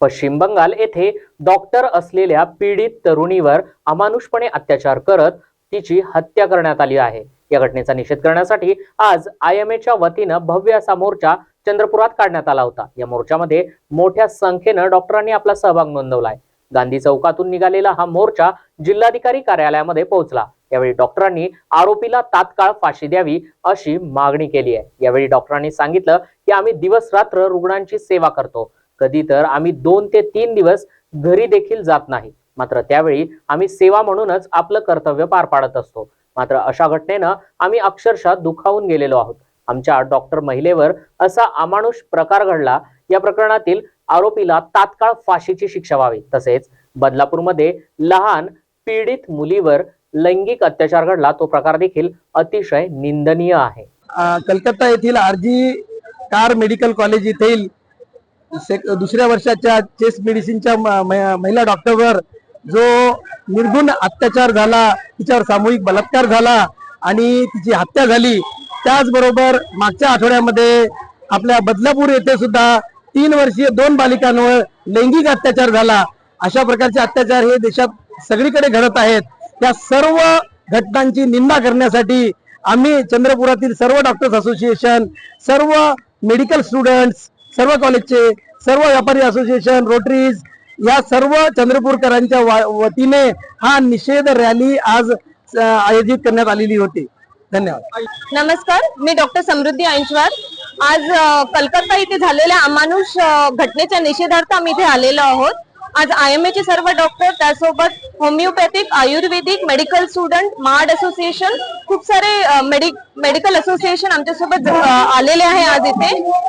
पश्चिम बंगाल येथे डॉक्टर असलेल्या पीडित तरुणीवर अमानुषपणे अत्याचार करत तिची हत्या करण्यात आली आहे. या घटनेचा निषेध करण्यासाठी आज आय एम एच्या वतीनं भव्य असा मोर्चा चंद्रपुरात काढण्यात आला होता. या मोर्चामध्ये मोठ्या संख्येनं डॉक्टरांनी आपला सहभाग नोंदवलाय. गांधी चौकातून निघालेला हा मोर्चा जिल्हाधिकारी कार्यालयामध्ये पोहोचला. यावेळी डॉक्टरांनी आरोपीला तात्काळ फाशी द्यावी अशी मागणी केली आहे. यावेळी डॉक्टरांनी सांगितलं की आम्ही दिवस रात्र रुग्णांची सेवा करतो. कधी तर आम्ही दोन ते तीन दिवस घरी देखील जात नाही. मात्र त्यावेळी आम्ही सेवा म्हणूनच आपलं कर्तव्य पार पाडत असतो. मात्र अशा घटनेनं आम्ही अक्षरशः दुखावून गेलेलो आहोत. आमच्या डॉक्टर महिलेवर असा अमानुष प्रकार घडला या प्रकरणातील आरोपीला तात्काळ फाशीची शिक्षा व्हावी. तसेच बदलापूरमध्ये लहान पीडित मुलीवर लैंगिक अत्याचार घडला तो प्रकार देखील अतिशय निंदनीय आहे. कलकत्ता येथील आरजी कार मेडिकल कॉलेज येथील सेक- दुसऱ्या वर्षाच्या चेस्ट मेडिसिनच्या महिला डॉक्टरवर जो निर्गुण अत्याचार झाला तिच्यावर सामूहिक बलात्कार झाला आणि तिची हत्या झाली त्याचबरोबर मागच्या आठवड्यामध्ये आपल्या बदलापूर येथे सुद्धा तीन वर्षीय दोन बालिकांवर लैंगिक अत्याचार झाला. अशा प्रकारचे अत्याचार हे देशात सगळीकडे घडत आहेत. या सर्व घटनांची निंदा करण्यासाठी आम्ही चंद्रपुरातील सर्व डॉक्टर्स असोसिएशन सर्व मेडिकल स्टुडंट्स सर्व कॉलेजचे सर्व व्यापारी असोसिएशन रोटरीज या सर्व चंद्रपूरकरांच्या वतीने हा निषेध रॅली आज आयोजित करण्यात आलेली होती. धन्यवाद. नमस्कार मी डॉक्टर समृद्धी ऐंचवार आज कलकत्ता इथे झालेल्या अमानुष घटनेच्या निषेधार्थ आम्ही इथे आलेलो आहोत. आज आय एम चे सर्व डॉक्टर त्यासोबत homeopathic ayurvedic medical student MARD association खूप सारे मेडिकल असोसिएशन आमच्यासोबत आलेले आहे आज इथे.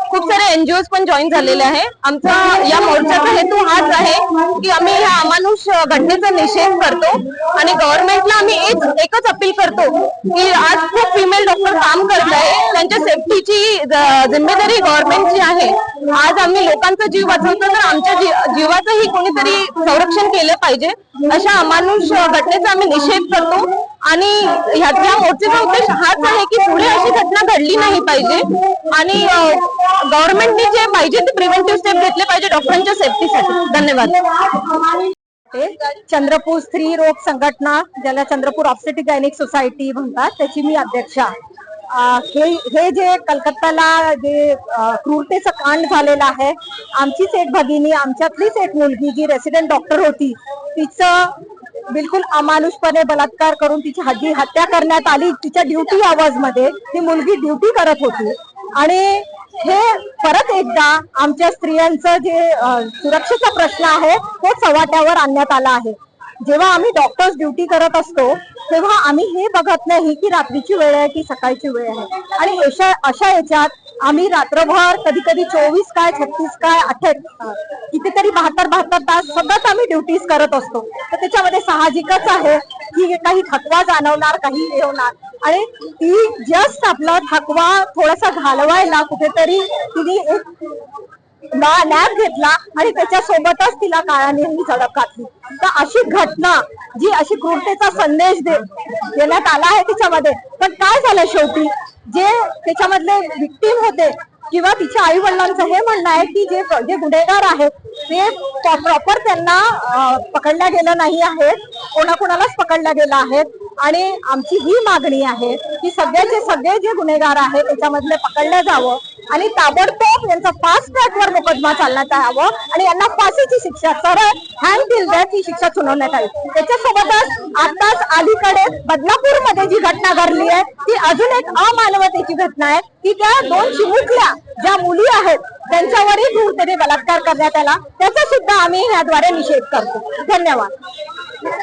खूप सारे एनजीओ पण जॉईन झालेले आहे. आमचा या मोर्चाचा हेतू हाच आहे की आम्ही ह्या अमानुष घटनेचा निषेध करतो आणि गव्हर्नमेंटला आम्ही एकच अपील करतो की आज खूप फिमेल डॉक्टर काम करत आहे. त्यांच्या सेफ्टीची जिम्मेदारी गव्हर्नमेंटची आहे. आज आम्ही लोकांचा जीव वाचवतो तर आमच्या जीवाचंही कोणीतरी संरक्षण केलं पाहिजे. अशा अमानुष घटनेचा आम्ही निषेध करतो. आणि ह्याच्या मोर्चेचा उद्देश हाच आहे की पुढे अशी घटना घडली नाही पाहिजे. आणि गव्हर्नमेंटने जे पाहिजे ते प्रिव्हेंटिव्ह स्टेप घेतले पाहिजे डॉक्टरांच्या सेफ्टीसाठी धन्यवाद. चंद्रपूर स्त्री रोग संघटना ज्याला चंद्रपूर ऑप्सेटिक गायनिक सोसायटी म्हणतात त्याची मी अध्यक्षा. आहे हे हे जे कलकत्ताला जे क्रूरतेचं कांड झालेलं आहे आमचीच एक भगिनी आमच्यातलीच एक मुलगी जी रेसिडेंट डॉक्टर होती तिचं बिलकुल अमानुषपणे बलात्कार करून तिची हजी हत्या करण्यात आली. तिच्या ड्युटी आवाजमध्ये ती मुलगी ड्युटी करत होती. आणि हे परत एकदा आमच्या स्त्रियांचं जे सुरक्षेचा प्रश्न आहे तो चव्हाट्यावर आणण्यात आला आहे. जेव्हा आम्ही डॉक्टर्स ड्युटी करत असतो तेव्हा आम्ही हे बघत नाही की रात्रीची वेळ आहे की सकाळची वेळ आहे. आणि अशा अशा याच्यात आम्ही रात्रभर कधी कधी चोवीस काय छत्तीस काय अठ्या कितीतरी बहात्तर बहात्तर तास सतत आम्ही ड्युटीज करत असतो. तर त्याच्यामध्ये साहजिकच आहे की काही थकवा जाणवणार काही हे होणार आणि ती जस्ट आपला थकवा थोडासा घालवायला कुठेतरी तिने एक नॅप घेतला आणि त्याच्या सोबतच तिला काळाने ही झडप घातली. तर अशी घटना जी अशी क्रूरतेचा संदेश देण्यात आला आहे तिच्यामध्ये. पण काय झालं शेवटी? जे त्याच्यामधले विक्टीम होते किंवा तिच्या आई वडिलांचं हे म्हणणं आहे की जे जे गुन्हेगार आहेत ते प्रॉपर त्यांना पकडल्या गेलं नाही आहे. कोणाकोणालाच पकडल्या गेलं आहेत आणि आमची ही मागणी आहे की सगळ्याचे सगळे जे गुन्हेगार आहेत त्याच्यामधले पकडलं जावं. आणि ताबडतोब यांचा फास्ट ट्रॅकवर मुकदमा चालण्यात यावं आणि यांना फाशीची शिक्षा सरळ हँड दिल ही शिक्षा सुनावण्यात यावी. त्याच्यासोबतच आताच अलीकडे बदलापूरमध्ये जी घटना घडली आहे ती अजून एक अमानवतेची घटना आहे. की त्या दोन चिमुकल्या ज्या मुली आहेत त्यांच्यावरही क्रूरतेने बलात्कार करण्यात आला. त्याचा सुद्धा आम्ही याद्वारे निषेध करतो. धन्यवाद.